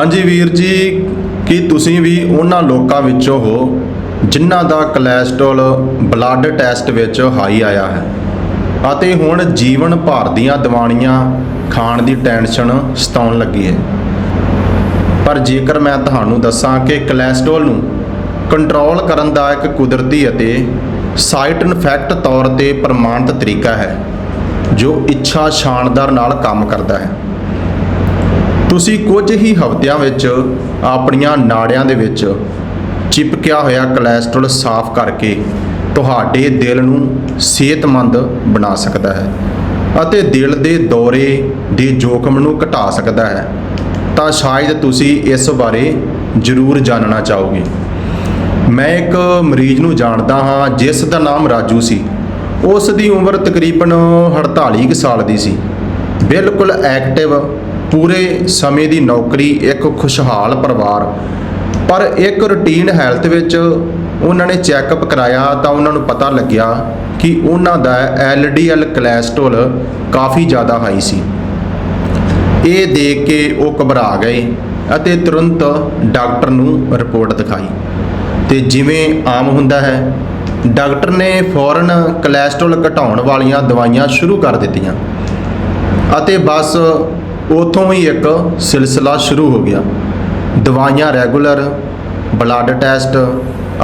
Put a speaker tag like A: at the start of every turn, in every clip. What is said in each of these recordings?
A: ਹਾਂਜੀ ਵੀਰ ਜੀ, ਕੀ ਤੁਸੀਂ ਵੀ ਉਹਨਾਂ ਲੋਕਾਂ ਵਿੱਚੋਂ ਹੋ ਜਿਨ੍ਹਾਂ ਦਾ ਕੋਲੇਸਟ੍ਰੋਲ ਬਲੱਡ ਟੈਸਟ ਵਿੱਚ ਹਾਈ ਆਇਆ ਹੈ? ਅਤੇ ਹੁਣ ਜੀਵਨ ਭਰ ਦੀਆਂ ਦਵਾਈਆਂ ਖਾਣ ਦੀ ਟੈਨਸ਼ਨ ਸਤਾਉਣ ਲੱਗੀ ਹੈ। ਪਰ ਜੇਕਰ ਮੈਂ ਤੁਹਾਨੂੰ ਦੱਸਾਂ ਕਿ ਕੋਲੇਸਟ੍ਰੋਲ ਨੂੰ ਕੰਟਰੋਲ ਕਰਨ ਦਾ ਇੱਕ ਕੁਦਰਤੀ ਅਤੇ ਸਾਈਟ ਇਨਫੈਕਟ ਤੌਰ ਤੇ ਪ੍ਰਮਾਣਿਤ ਤਰੀਕਾ ਹੈ, ਜੋ ਇੱਛਾ ਸ਼ਾਨਦਾਰ ਨਾਲ ਕੰਮ ਕਰਦਾ ਹੈ। ਤੁਸੀਂ ਕੁਝ ਹੀ ਹਫ਼ਤਿਆਂ ਵਿੱਚ ਆਪਣੀਆਂ ਨਾੜੀਆਂ ਦੇ ਵਿੱਚ ਚਿਪਕਿਆ ਹੋਇਆ ਕੋਲੇਸਟ੍ਰੋਲ ਸਾਫ਼ ਕਰਕੇ ਤੁਹਾਡੇ ਦਿਲ ਨੂੰ ਸਿਹਤਮੰਦ ਬਣਾ ਸਕਦਾ ਹੈ ਅਤੇ ਦਿਲ ਦੇ ਦੌਰੇ ਦੇ ਜੋਖਮ ਨੂੰ ਘਟਾ ਸਕਦਾ ਹੈ, ਤਾਂ ਸ਼ਾਇਦ ਤੁਸੀਂ ਇਸ ਬਾਰੇ ਜ਼ਰੂਰ ਜਾਣਨਾ ਚਾਹੋਗੇ। ਮੈਂ ਇੱਕ ਮਰੀਜ਼ ਨੂੰ ਜਾਣਦਾ ਹਾਂ ਜਿਸ ਦਾ ਨਾਮ ਰਾਜੂ ਸੀ। ਉਸ ਦੀ ਉਮਰ ਤਕਰੀਬਨ 48 ਕੁ ਸਾਲ ਦੀ ਸੀ। ਬਿਲਕੁਲ ਐਕਟਿਵ ਪੂਰੇ ਸਮੇਂ ਦੀ ਨੌਕਰੀ, ਇੱਕ ਖੁਸ਼ਹਾਲ ਪਰਿਵਾਰ। ਪਰ ਇੱਕ ਰੂਟੀਨ ਹੈਲਥ ਵਿੱਚ ਉਹਨਾਂ ਨੇ ਚੈੱਕਅਪ ਕਰਾਇਆ ਤਾਂ ਉਹਨਾਂ ਨੂੰ ਪਤਾ ਲੱਗਿਆ ਕਿ ਉਹਨਾਂ ਦਾ ਐਲਡੀਐਲ ਕੋਲੇਸਟ੍ਰੋਲ ਕਾਫੀ ਜ਼ਿਆਦਾ ਹਾਈ ਸੀ। ਇਹ ਦੇਖ ਕੇ ਉਹ ਘਬਰਾ ਗਏ ਅਤੇ ਤੁਰੰਤ ਡਾਕਟਰ ਨੂੰ ਰਿਪੋਰਟ ਦਿਖਾਈ। ਤੇ ਜਿਵੇਂ ਆਮ ਹੁੰਦਾ ਹੈ, ਡਾਕਟਰ ਨੇ ਫੌਰਨ ਕੋਲੇਸਟ੍ਰੋਲ ਘਟਾਉਣ ਵਾਲੀਆਂ ਦਵਾਈਆਂ ਸ਼ੁਰੂ ਕਰ ਦਿੱਤੀਆਂ। ਅਤੇ ਬਸ ਉਥੋਂ ਹੀ ਇੱਕ ਸਿਲਸਿਲਾ ਸ਼ੁਰੂ ਹੋ ਗਿਆ। ਦਵਾਈਆਂ ਰੈਗੂਲਰ, ਬਲੱਡ ਟੈਸਟ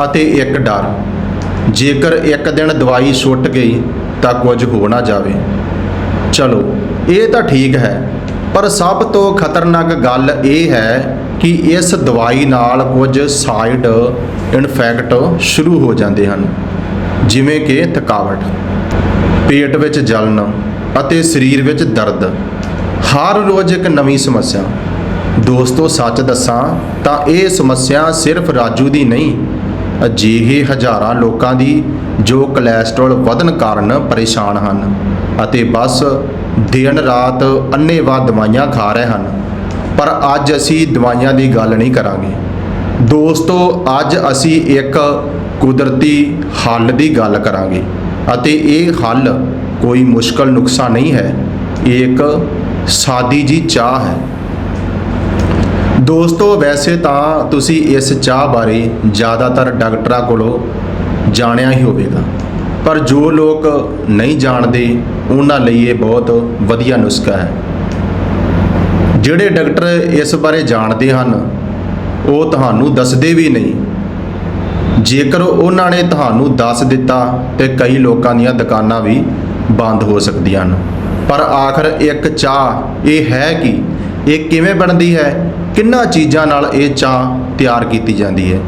A: ਅਤੇ ਇੱਕ ਡਰ। ਜੇਕਰ ਇੱਕ ਦਿਨ ਦਵਾਈ ਛੁੱਟ ਗਈ ਤਾਂ ਕੁਝ ਹੋ ਨਾ ਜਾਵੇ। ਚਲੋ, ਇਹ ਤਾਂ ਠੀਕ ਹੈ, ਪਰ ਸਭ ਤੋਂ ਖਤਰਨਾਕ ਗੱਲ ਇਹ ਹੈ ਕਿ ਇਸ ਦਵਾਈ ਨਾਲ ਕੁਝ ਸਾਈਡ ਇਨਫੈਕਟ ਸ਼ੁਰੂ ਹੋ ਜਾਂਦੇ ਹਨ, ਜਿਵੇਂ ਕਿ ਥਕਾਵਟ, ਪੇਟ ਵਿੱਚ ਜਲਨ ਅਤੇ ਸਰੀਰ ਵਿੱਚ ਦਰਦ। ਹਰ ਰੋਜ਼ ਇੱਕ ਨਵੀਂ ਸਮੱਸਿਆ। ਦੋਸਤੋ, ਸੱਚ ਦੱਸਾਂ ਤਾਂ ਇਹ ਸਮੱਸਿਆ ਸਿਰਫ ਰਾਜੂ ਦੀ ਨਹੀਂ, ਅਜਿਹੇ ਹਜ਼ਾਰਾਂ ਲੋਕਾਂ ਦੀ ਜੋ ਕੋਲੇਸਟ੍ਰੋਲ ਵਧਣ ਕਾਰਨ ਪਰੇਸ਼ਾਨ ਹਨ ਅਤੇ ਬਸ ਦਿਨ ਰਾਤ ਅੰਨ੍ਹੇਵਾਹ ਦਵਾਈਆਂ ਖਾ ਰਹੇ ਹਨ। ਪਰ ਅੱਜ ਅਸੀਂ ਦਵਾਈਆਂ ਦੀ ਗੱਲ ਨਹੀਂ ਕਰਾਂਗੇ। ਦੋਸਤੋ, ਅੱਜ ਅਸੀਂ ਇੱਕ ਕੁਦਰਤੀ ਹੱਲ ਦੀ ਗੱਲ ਕਰਾਂਗੇ ਅਤੇ ਇਹ ਹੱਲ ਕੋਈ ਮੁਸ਼ਕਲ ਨੁਕਸਾ ਨਹੀਂ ਹੈ। ਇਹ ਇੱਕ ਸਾਦੀ ਜੀ ਚਾਹ ਹੈ। ਦੋਸਤੋ, ਵੈਸੇ ਤਾਂ ਤੁਸੀਂ ਇਸ ਚਾਹ ਬਾਰੇ ਜ਼ਿਆਦਾਤਰ ਡਾਕਟਰਾਂ ਕੋਲੋਂ ਜਾਣਿਆ ਹੀ ਹੋਵੇਗਾ। ਪਰ ਜੋ ਲੋਕ ਨਹੀਂ ਜਾਣਦੇ, ਉਹਨਾਂ ਲਈ ਇਹ ਬਹੁਤ ਵਧੀਆ ਨੁਸਖਾ ਹੈ। ਜਿਹੜੇ ਡਾਕਟਰ ਇਸ ਬਾਰੇ ਜਾਣਦੇ ਹਨ, ਉਹ ਤੁਹਾਨੂੰ ਦੱਸਦੇ ਵੀ ਨਹੀਂ। ਜੇਕਰ ਉਹਨਾਂ ਨੇ ਤੁਹਾਨੂੰ ਦੱਸ ਦਿੱਤਾ, ਤੇ ਕਈ ਲੋਕਾਂ ਦੀਆਂ ਦੁਕਾਨਾਂ ਵੀ ਬੰਦ ਹੋ ਸਕਦੀਆਂ ਹਨ। ਪਰ ਆਖਰ ਇੱਕ ਚਾਹ ਇਹ ਹੈ ਕਿ? ਇਹ ਕਿਵੇਂ ਬਣਦੀ ਹੈ? ਕਿੰਨਾ ਚੀਜ਼ਾਂ ਨਾਲ ਇਹ ਚਾਹ ਤਿਆਰ ਕੀਤੀ ਜਾਂਦੀ ਹੈ?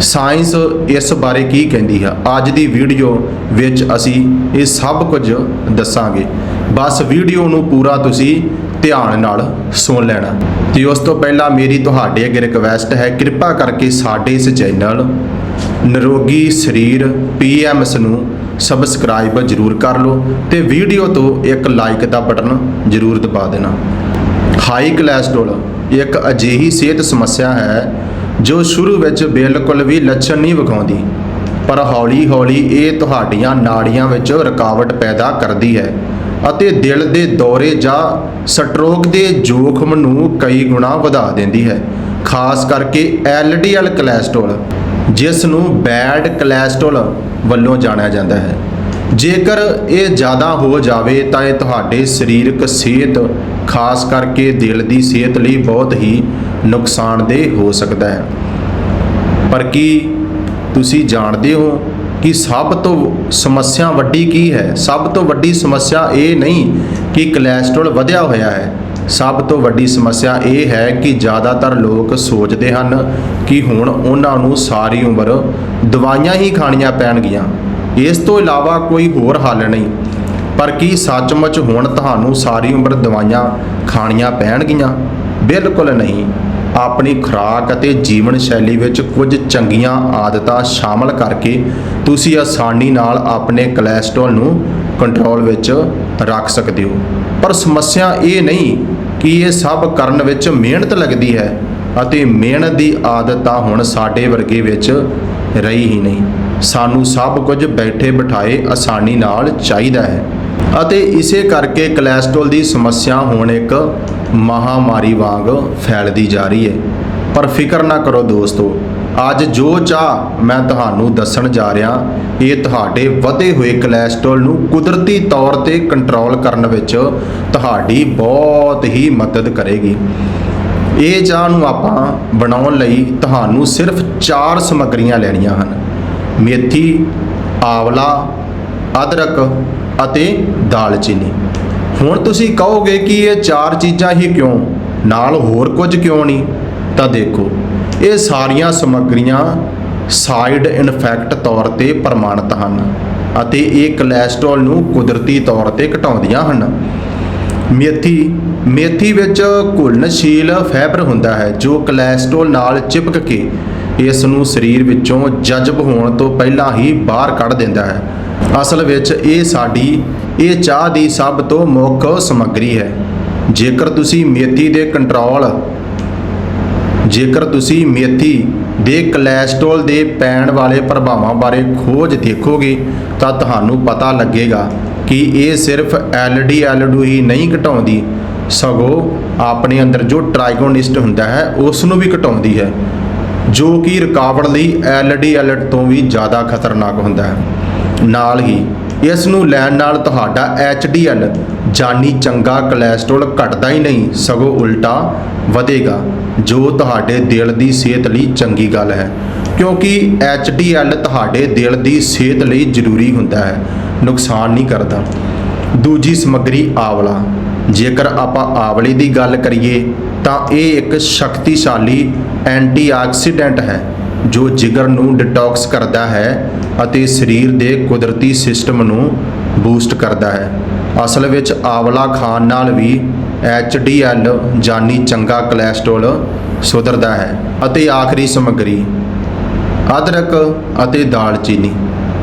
A: ਸਾਇੰਸ ਇਸ ਬਾਰੇ ਕੀ ਕਹਿੰਦੀ ਹੈ? ਅੱਜ ਦੀ ਵੀਡੀਓ ਵਿੱਚ ਅਸੀਂ ਇਹ ਸਭ ਕੁਝ ਦੱਸਾਂਗੇ। ਬਸ ਵੀਡੀਓ ਨੂੰ ਪੂਰਾ ਤੁਸੀਂ ਧਿਆਨ ਨਾਲ ਸੁਣ ਲੈਣਾ। ਤੇ ਉਸ ਤੋਂ ਪਹਿਲਾਂ ਮੇਰੀ ਤੁਹਾਡੇ ਅੱਗੇ ਰਿਕਵੈਸਟ ਹੈ, ਕਿਰਪਾ ਕਰਕੇ ਸਾਡੇ ਇਸ ਚੈਨਲ ਨਿਰੋਗੀ ਸਰੀਰ ਪੀਐਮਐਸ ਨੂੰ ਸਬਸਕ੍ਰਾਈਬ ਜ਼ਰੂਰ ਕਰ ਲਓ ਤੇ ਵੀਡੀਓ ਤੋਂ ਇੱਕ ਲਾਈਕ ਦਾ ਬਟਨ ਜ਼ਰੂਰ ਦਬਾ ਦੇਣਾ। ਹਾਈ ਕੋਲੇਸਟ੍ਰੋਲ ਇੱਕ ਅਜਿਹੀ ਸਿਹਤ ਸਮੱਸਿਆ ਹੈ ਜੋ ਸ਼ੁਰੂ ਵਿੱਚ ਬਿਲਕੁਲ ਵੀ ਲੱਛਣ ਨਹੀਂ ਵਿਖਾਉਂਦੀ, ਪਰ ਹੌਲੀ-ਹੌਲੀ ਇਹ ਤੁਹਾਡੀਆਂ ਨਾੜੀਆਂ ਵਿੱਚ ਰੁਕਾਵਟ ਪੈਦਾ ਕਰਦੀ ਹੈ ਅਤੇ ਦਿਲ ਦੇ ਦੌਰੇ ਜਾਂ ਸਟ੍ਰੋਕ ਦੇ ਜੋਖਮ ਨੂੰ ਕਈ ਗੁਣਾ ਵਧਾ ਦਿੰਦੀ ਹੈ, ਖਾਸ ਕਰਕੇ ਐਲਡੀਐਲ ਕੋਲੇਸਟ੍ਰੋਲ ਜਿਸ ਨੂੰ ਬੈਡ ਕੋਲੇਸਟ੍ਰੋਲ ਵੱਲੋਂ ਜਾਣਿਆ ਜਾਂਦਾ ਹੈ। ਜੇਕਰ ਇਹ ਜ਼ਿਆਦਾ ਹੋ ਜਾਵੇ ਤਾਂ ਇਹ ਤੁਹਾਡੇ ਸਰੀਰਕ ਸਿਹਤ, ਖਾਸ ਕਰਕੇ ਦਿਲ ਦੀ ਸਿਹਤ ਲਈ ਬਹੁਤ ਹੀ ਨੁਕਸਾਨਦੇਹ ਹੋ ਸਕਦਾ ਹੈ। ਪਰ ਕੀ ਤੁਸੀਂ ਜਾਣਦੇ ਹੋ ਕਿ ਸਭ ਤੋਂ ਸਮੱਸਿਆ ਵੱਡੀ ਕੀ ਹੈ? ਸਭ ਤੋਂ ਵੱਡੀ ਸਮੱਸਿਆ ਇਹ ਨਹੀਂ ਕਿ ਕੋਲੇਸਟ੍ਰੋਲ ਵਧਿਆ ਹੋਇਆ ਹੈ ਸਭ ਤੋਂ ਵੱਡੀ ਸਮੱਸਿਆ ਇਹ ਹੈ ਕਿ ਜ਼ਿਆਦਾਤਰ ਲੋਕ ਸੋਚਦੇ ਹਨ ਕਿ ਹੁਣ ਉਹਨਾਂ ਨੂੰ ਸਾਰੀ ਉਮਰ ਦਵਾਈਆਂ ਹੀ ਖਾਣੀਆਂ ਪੈਣਗੀਆਂ। ਇਸ ਤੋਂ ਇਲਾਵਾ ਕੋਈ ਹੋਰ ਹੱਲ ਨਹੀਂ। ਪਰ ਕੀ ਸੱਚਮੁੱਚ ਹੁਣ ਤੁਹਾਨੂੰ ਸਾਰੀ ਉਮਰ ਦਵਾਈਆਂ ਖਾਣੀਆਂ ਪੈਣਗੀਆਂ? ਬਿਲਕੁਲ ਨਹੀਂ। ਆਪਣੀ ਖੁਰਾਕ ਅਤੇ ਜੀਵਨ ਸ਼ੈਲੀ ਵਿੱਚ ਕੁਝ ਚੰਗੀਆਂ ਆਦਤਾਂ ਸ਼ਾਮਲ ਕਰਕੇ ਤੁਸੀਂ ਆਸਾਨੀ ਨਾਲ ਆਪਣੇ ਕੋਲੇਸਟ੍ਰੋਲ ਨੂੰ ਕੰਟਰੋਲ ਵਿੱਚ ਰੱਖ ਸਕਦੇ ਹੋ। ਪਰ ਸਮੱਸਿਆ ਇਹ ਨਹੀਂ ਕਿ ਇਹ ਸਭ ਕਰਨ ਵਿੱਚ ਮਿਹਨਤ ਲੱਗਦੀ ਹੈ ਅਤੇ ਮਿਹਨਤ ਦੀ ਆਦਤ ਤਾਂ ਹੁਣ ਸਾਡੇ ਵਰਗੇ ਵਿੱਚ ਰਹੀ ਹੀ ਨਹੀਂ। ਸਾਨੂੰ ਸਭ ਕੁਝ ਬੈਠੇ ਬਿਠਾਏ ਆਸਾਨੀ ਨਾਲ ਚਾਹੀਦਾ ਹੈ। ਅਤੇ ਇਸੇ ਕਰਕੇ ਕੋਲੇਸਟ੍ਰੋਲ ਦੀ ਸਮੱਸਿਆ ਹੁਣ ਇੱਕ ਮਹਾਮਾਰੀ ਵਾਂਗ ਫੈਲਦੀ ਜਾ ਰਹੀ ਹੈ। ਪਰ ਫਿਕਰ ਨਾ ਕਰੋ ਦੋਸਤੋ ਅੱਜ ਜੋ ਚਾਹ ਮੈਂ ਤੁਹਾਨੂੰ ਦੱਸਣ ਜਾ ਰਿਹਾ, ਇਹ ਤੁਹਾਡੇ ਵਧੇ ਹੋਏ ਕੋਲੇਸਟ੍ਰੋਲ ਨੂੰ ਕੁਦਰਤੀ ਤੌਰ ਤੇ ਕੰਟਰੋਲ ਕਰਨ ਵਿੱਚ ਤੁਹਾਡੀ ਬਹੁਤ ਹੀ ਮਦਦ ਕਰੇਗੀ। ਇਹ ਚਾਹ ਨੂੰ ਆਪਾਂ ਬਣਾਉਣ ਲਈ ਤੁਹਾਨੂੰ ਸਿਰਫ 4 ਸਮੱਗਰੀਆਂ ਲੈਣੀਆਂ ਹਨ। ਮੇਥੀ, ਆਵਲਾ, ਅਦਰਕ ਅਤੇ ਦਾਲਚੀਨੀ। ਹੁਣ ਤੁਸੀਂ ਕਹੋਗੇ ਕਿ ਇਹ ਚਾਰ ਚੀਜ਼ਾਂ ਹੀ ਕਿਉਂ? ਨਾਲ ਹੋਰ ਕੁਝ ਕਿਉਂ ਨਹੀਂ? ਤਾਂ ਦੇਖੋ ਇਹ ਸਾਰੀਆਂ ਸਮੱਗਰੀਆਂ ਸਾਈਡ ਇਨਫੈਕਟ ਤੌਰ ਤੇ ਪ੍ਰਮਾਣਿਤ ਹਨ ਅਤੇ ਇਹ ਕੋਲੇਸਟ੍ਰੋਲ ਨੂੰ ਕੁਦਰਤੀ ਤੌਰ ਤੇ ਘਟਾਉਂਦੀਆਂ ਹਨ। ਮੇਥੀ ਮੇਥੀ ਵਿੱਚ ਘੁਲਣਸ਼ੀਲ ਫਾਈਬਰ ਹੁੰਦਾ ਹੈ ਜੋ ਕੋਲੇਸਟ੍ਰੋਲ ਨਾਲ ਚਿਪਕ ਕੇ ਇਸ ਨੂੰ ਸਰੀਰ ਵਿੱਚੋਂ ਜਜ਼ਬ ਹੋਣ ਤੋਂ ਪਹਿਲਾਂ ਹੀ ਬਾਹਰ ਕੱਢ ਦਿੰਦਾ ਹੈ। ਅਸਲ ਵਿੱਚ ਇਹ ਸਾਡੀ, ਇਹ ਚਾਹ ਦੀ ਸਭ ਤੋਂ ਮੁੱਖ ਸਮੱਗਰੀ ਹੈ। ਜੇਕਰ ਤੁਸੀਂ ਮੇਥੀ ਦੇ ਕੰਟਰੋਲ ਜੇਕਰ ਤੁਸੀਂ ਮੇਥੀ ਦੇ ਕੋਲੇਸਟ੍ਰੋਲ ਦੇ ਪੈਣ ਵਾਲੇ ਪ੍ਰਭਾਵਾਂ ਬਾਰੇ ਖੋਜ ਦੇਖੋਗੇ, ਤਾਂ ਤੁਹਾਨੂੰ ਪਤਾ ਲੱਗੇਗਾ ਕਿ ਇਹ ਸਿਰਫ ਐਲਡੀਐਲ ਹੀ ਨਹੀਂ ਘਟਾਉਂਦੀ। ਸਗੋਂ ਆਪਣੇ ਅੰਦਰ ਜੋ ਟ੍ਰਾਈਗੋਨਿਸਟ ਹੁੰਦਾ ਹੈ ਉਸ ਨੂੰ ਵੀ ਘਟਾਉਂਦੀ ਹੈ, ਜੋ ਕਿ ਰੁਕਾਵਟ ਲਈ ਐਲਡੀਐਲ ਤੋਂ ਵੀ ਜ਼ਿਆਦਾ ਖਤਰਨਾਕ ਹੁੰਦਾ ਹੈ। ਨਾਲ ਹੀ ਇਸ ਨੂੰ ਲੈਣ ਨਾਲ ਤੁਹਾਡਾ ਐਚਡੀਐਲ ਜਾਨੀ ਚੰਗਾ ਕੋਲੇਸਟ੍ਰੋਲ ਘਟਦਾ ਹੀ ਨਹੀਂ, ਸਗੋਂ ਉਲਟਾ ਵਧੇਗਾ। ਜੋ ਤੁਹਾਡੇ ਦਿਲ ਦੀ ਸਿਹਤ ਲਈ ਚੰਗੀ ਗੱਲ ਹੈ। ਕਿਉਂਕਿ ਐਚਡੀਐਲ ਤੁਹਾਡੇ ਦਿਲ ਦੀ ਸਿਹਤ ਲਈ ਜ਼ਰੂਰੀ ਹੁੰਦਾ ਹੈ। ਨੁਕਸਾਨ ਨਹੀਂ ਕਰਦਾ। ਦੂਜੀ ਸਮੱਗਰੀ ਆਵਲਾ। ਜੇਕਰ ਆਪਾਂ ਆਵਲੇ ਦੀ ਗੱਲ ਕਰੀਏ, ਤਾਂ ਇਹ ਇੱਕ ਸ਼ਕਤੀਸ਼ਾਲੀ ਐਂਟੀਆਕਸੀਡੈਂਟ ਹੈ, ਜੋ ਜਿਗਰ ਨੂੰ ਡਿਟੌਕਸ ਕਰਦਾ ਹੈ ਅਤੇ ਸਰੀਰ ਦੇ ਕੁਦਰਤੀ ਸਿਸਟਮ ਨੂੰ ਬੂਸਟ ਕਰਦਾ ਹੈ। ਅਸਲ ਵਿੱਚ ਆਵਲਾ ਖਾਣ ਨਾਲ ਵੀ ਐਚਡੀਐਲ ਜਾਨੀ ਚੰਗਾ ਕੋਲੇਸਟ੍ਰੋਲ ਸੁਧਰਦਾ ਹੈ ਅਤੇ ਆਖਰੀ ਸਮੱਗਰੀ, ਅਦਰਕ ਅਤੇ ਦਾਲਚੀਨੀ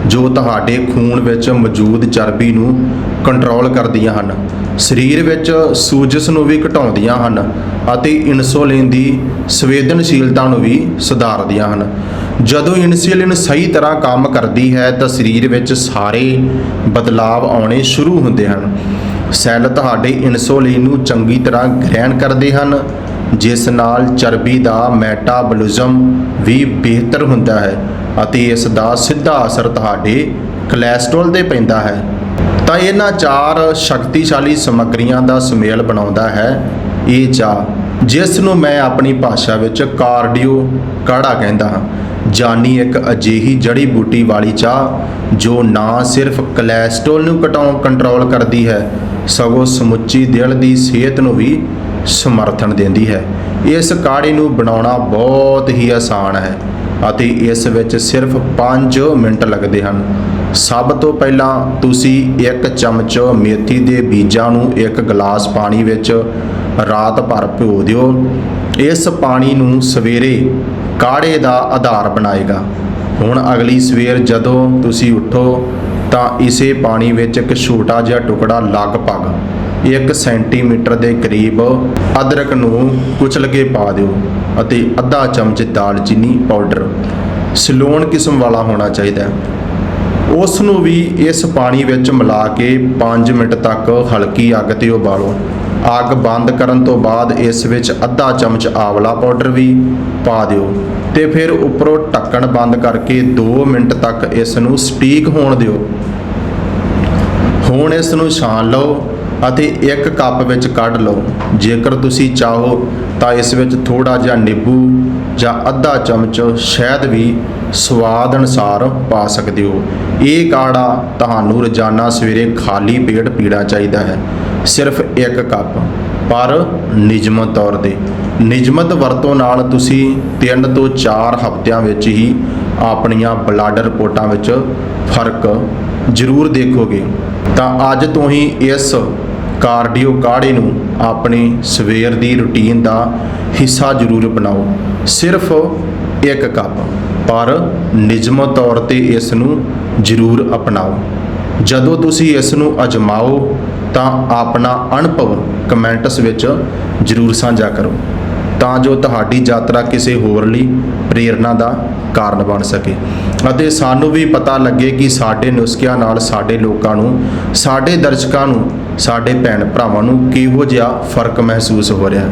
A: ਜੋ ਤੁਹਾਡੇ ਖੂਨ ਵਿੱਚ ਮੌਜੂਦ ਚਰਬੀ ਨੂੰ ਕੰਟਰੋਲ ਕਰਦੀਆਂ ਹਨ, ਸਰੀਰ ਵਿੱਚ ਸੂਜਸ ਨੂੰ ਵੀ ਘਟਾਉਂਦੀਆਂ ਹਨ ਅਤੇ ਇਨਸੂਲਿਨ ਦੀ ਸੰਵੇਦਨਸ਼ੀਲਤਾ ਨੂੰ ਵੀ ਸੁਧਾਰਦੀਆਂ ਹਨ। ਜਦੋਂ ਇਨਸੂਲਿਨ ਸਹੀ ਤਰ੍ਹਾਂ ਕੰਮ ਕਰਦੀ ਹੈ ਤਾਂ ਸਰੀਰ ਵਿੱਚ ਸਾਰੇ ਬਦਲਾਵ ਆਉਣੇ ਸ਼ੁਰੂ ਹੁੰਦੇ ਹਨ। ਸੈੱਲ ਤੁਹਾਡੇ ਇਨਸੂਲਿਨ ਨੂੰ ਚੰਗੀ ਤਰ੍ਹਾਂ ਗ੍ਰਹਿਣ ਕਰਦੇ ਹਨ, ਜਿਸ ਨਾਲ ਚਰਬੀ ਦਾ ਮੈਟਾਬੋਲਿਜ਼ਮ ਵੀ ਬਿਹਤਰ ਹੁੰਦਾ ਹੈ ਅਤੇ ਇਸ ਦਾ ਸਿੱਧਾ ਅਸਰ ਤੁਹਾਡੇ ਕੋਲੇਸਟ੍ਰੋਲ ਤੇ ਪੈਂਦਾ ਹੈ। ਤਾਂ ਇਹਨਾਂ ਚਾਰ ਸ਼ਕਤੀਸ਼ਾਲੀ ਸਮੱਗਰੀਆਂ ਦਾ ਸੁਮੇਲ ਬਣਾਉਂਦਾ ਹੈ। ਇਹ ਚਾਹ, ਜਿਸ ਨੂੰ ਮੈਂ ਆਪਣੀ ਭਾਸ਼ਾ ਵਿੱਚ ਕਾਰਡੀਓ ਕਾੜਾ ਕਹਿੰਦਾ ਹਾਂ ਜਾਨੀ ਇੱਕ ਅਜਿਹੀ ਜੜੀ ਬੂਟੀ ਵਾਲੀ ਚਾਹ ਜੋ ਨਾ ਸਿਰਫ ਕੋਲੇਸਟ੍ਰੋਲ ਨੂੰ ਘਟਾਉਣ ਕੰਟਰੋਲ ਕਰਦੀ ਹੈ ਸਗੋਂ ਸਮੁੱਚੀ ਦਿਲ ਦੀ ਸਿਹਤ ਨੂੰ ਵੀ ਸਮਰਥਨ ਦਿੰਦੀ ਹੈ। ਇਸ ਕਾੜੇ ਨੂੰ ਬਣਾਉਣਾ ਬਹੁਤ ਹੀ ਆਸਾਨ ਹੈ ਅਤੇ ਇਸ ਵਿੱਚ ਸਿਰਫ 5 ਮਿੰਟ ਲੱਗਦੇ ਹਨ। ਸਭ ਤੋਂ ਪਹਿਲਾਂ ਤੁਸੀਂ ਇੱਕ ਚਮਚ ਮੇਥੀ ਦੇ ਬੀਜਾਂ ਨੂੰ ਇੱਕ ਗਲਾਸ ਪਾਣੀ ਵਿੱਚ ਰਾਤ ਭਰ ਭਿਓ ਦਿਓ। ਇਸ ਪਾਣੀ ਨੂੰ ਸਵੇਰੇ ਕਾੜੇ ਦਾ ਆਧਾਰ ਬਣਾਏਗਾ। ਹੁਣ ਅਗਲੀ ਸਵੇਰ ਜਦੋਂ ਤੁਸੀਂ ਉੱਠੋ ਤਾਂ ਇਸੇ ਪਾਣੀ ਵਿੱਚ ਇੱਕ ਛੋਟਾ ਜਿਹਾ ਟੁਕੜਾ ਲਗਭਗ 1 ਸੈਂਟੀਮੀਟਰ ਦੇ ਕਰੀਬ ਅਦਰਕ ਨੂੰ ਕੁਚਲ ਕੇ ਪਾ ਦਿਓ ਅਤੇ ਅੱਧਾ ਚਮਚ ਦਾਲਚੀਨੀ ਪਾਊਡਰ। ਸਿਲੋਨ ਕਿਸਮ ਵਾਲਾ ਹੋਣਾ ਚਾਹੀਦਾ ਹੈ। ਉਸ ਨੂੰ ਵੀ ਇਸ ਪਾਣੀ ਵਿੱਚ ਮਿਲਾ ਕੇ 5 ਮਿੰਟ ਤੱਕ ਹਲਕੀ ਅੱਗ ਤੇ ਉਬਾਲੋ। ਅੱਗ ਬੰਦ ਕਰਨ ਤੋਂ ਬਾਅਦ ਇਸ ਵਿੱਚ ਅੱਧਾ ਚਮਚ ਆਵਲਾ ਪਾਊਡਰ ਵੀ ਪਾ ਦਿਓ ਤੇ ਫਿਰ ਉੱਪਰੋਂ ਢੱਕਣ ਬੰਦ ਕਰਕੇ 2 ਮਿੰਟ ਤੱਕ ਇਸ ਨੂੰ ਸਟੀਕ ਹੋਣ ਦਿਓ। ਹੁਣ ਇਸ ਨੂੰ ਛਾਣ ਲਓ ਅਤੇ ਇੱਕ ਕੱਪ ਵਿੱਚ ਕੱਢ ਲਓ। ਜੇਕਰ ਤੁਸੀਂ ਚਾਹੋ ਤਾਂ ਇਸ ਵਿੱਚ ਥੋੜਾ ਜਿਹਾ ਨਿੰਬੂ ਜਾਂ ਅੱਧਾ ਚਮਚ ਸ਼ਹਿਦ ਵੀ ਸਵਾਦ ਅਨੁਸਾਰ ਪਾ ਸਕਦੇ ਹੋ। ਇਹ ਕਾੜਾ ਤੁਹਾਨੂੰ ਰੋਜ਼ਾਨਾ ਸਵੇਰੇ ਖਾਲੀ ਪੇਟ ਪੀਣਾ ਚਾਹੀਦਾ ਹੈ। ਸਿਰਫ ਇੱਕ ਕੱਪ। ਪਰ ਨਿਯਮਤ ਤੌਰ ਤੇ। ਨਿਯਮਤ ਵਰਤੋਂ ਨਾਲ ਤੁਸੀਂ 3 ਤੋਂ 4 ਹਫ਼ਤਿਆਂ ਵਿੱਚ ਹੀ ਆਪਣੀਆਂ ਬਲੱਡ ਰਿਪੋਰਟਾਂ ਵਿੱਚ ਫ਼ਰਕ ਜ਼ਰੂਰ ਦੇਖੋਗੇ, ਤਾਂ ਅੱਜ ਤੋਂ ਹੀ ਇਸ ਕਾਰਡੀਓ ਕਾੜੇ ਨੂੰ ਆਪਣੀ ਸਵੇਰ ਦੀ ਰੁਟੀਨ ਦਾ ਹਿੱਸਾ ਜ਼ਰੂਰ ਬਣਾਓ। ਸਿਰਫ ਇੱਕ ਕੱਪ, ਪਰ ਨਿਯਮਤ ਤੌਰ ਤੇ ਇਸ ਨੂੰ ਜ਼ਰੂਰ ਅਪਣਾਓ। ਜਦੋਂ ਤੁਸੀਂ ਇਸ ਨੂੰ ਅਜਮਾਓ, ਤਾਂ ਆਪਣਾ ਅਨੁਭਵ ਕਮੈਂਟਸ ਵਿੱਚ ਜ਼ਰੂਰ ਸਾਂਝਾ ਕਰੋ। ਤਾਂ ਜੋ ਤੁਹਾਡੀ ਯਾਤਰਾ ਕਿਸੇ ਹੋਰ ਲਈ ਪ੍ਰੇਰਣਾ ਦਾ ਕਾਰਨ ਬਣ ਸਕੇ। ਅਤੇ ਸਾਨੂੰ ਵੀ ਪਤਾ ਲੱਗੇ ਕਿ ਸਾਡੇ ਨੁਸਖਿਆਂ ਨਾਲ ਸਾਡੇ ਲੋਕਾਂ ਨੂੰ, ਸਾਡੇ ਦਰਸ਼ਕਾਂ ਨੂੰ, ਸਾਡੇ ਭੈਣ ਭਰਾਵਾਂ ਨੂੰ ਕਿਹੋ ਜਿਹਾ ਫ਼ਰਕ ਮਹਿਸੂਸ ਹੋ ਰਿਹਾ।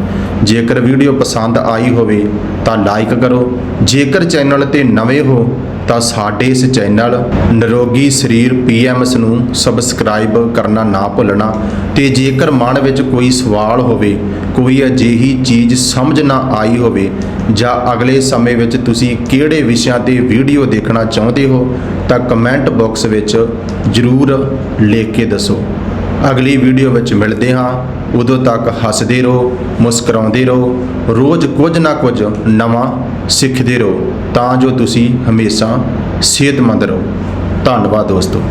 A: ਜੇਕਰ ਵੀਡੀਓ ਪਸੰਦ ਆਈ ਹੋਵੇ ਤਾਂ ਲਾਈਕ ਕਰੋ। ਜੇਕਰ ਚੈਨਲ ਤੇ ਨਵੇਂ ਹੋ ਤਾਂ ਸਾਡੇ ਇਸ ਚੈਨਲ ਨਿਰੋਗੀ ਸਰੀਰ ਪੀਐਮਐਸ ਨੂੰ ਸਬਸਕ੍ਰਾਈਬ ਕਰਨਾ ਨਾ ਭੁੱਲਣਾ ਤੇ ਜੇਕਰ ਮਨ ਵਿੱਚ ਕੋਈ ਸਵਾਲ ਹੋਵੇ, ਕੋਈ ਅਜਿਹੀ ਚੀਜ਼ ਸਮਝ ਨਾ ਆਈ ਹੋਵੇ ਜਾਂ ਅਗਲੇ ਸਮੇਂ ਵਿੱਚ ਤੁਸੀਂ ਕਿਹੜੇ ਵਿਸ਼ਿਆਂ ਤੇ ਵੀਡੀਓ ਦੇਖਣਾ ਚਾਹੁੰਦੇ ਹੋ, ਤਾਂ ਕਮੈਂਟ ਬਾਕਸ ਵਿੱਚ ਜ਼ਰੂਰ ਲਿਖ ਕੇ ਦੱਸੋ। ਅਗਲੀ ਵੀਡੀਓ ਵਿੱਚ ਮਿਲਦੇ ਹਾਂ। ਉਦੋਂ ਤੱਕ ਹੱਸਦੇ ਰਹੋ, ਮੁਸਕਰਾਉਂਦੇ ਰਹੋ, ਰੋਜ਼ ਕੁਝ ਨਾ ਕੁਝ ਨਵਾਂ ਸਿੱਖਦੇ ਰਹੋ, ਤਾਂ ਜੋ ਤੁਸੀਂ ਹਮੇਸ਼ਾ ਸਿਹਤਮੰਦ ਰਹੋ। ਧੰਨਵਾਦ ਦੋਸਤੋ।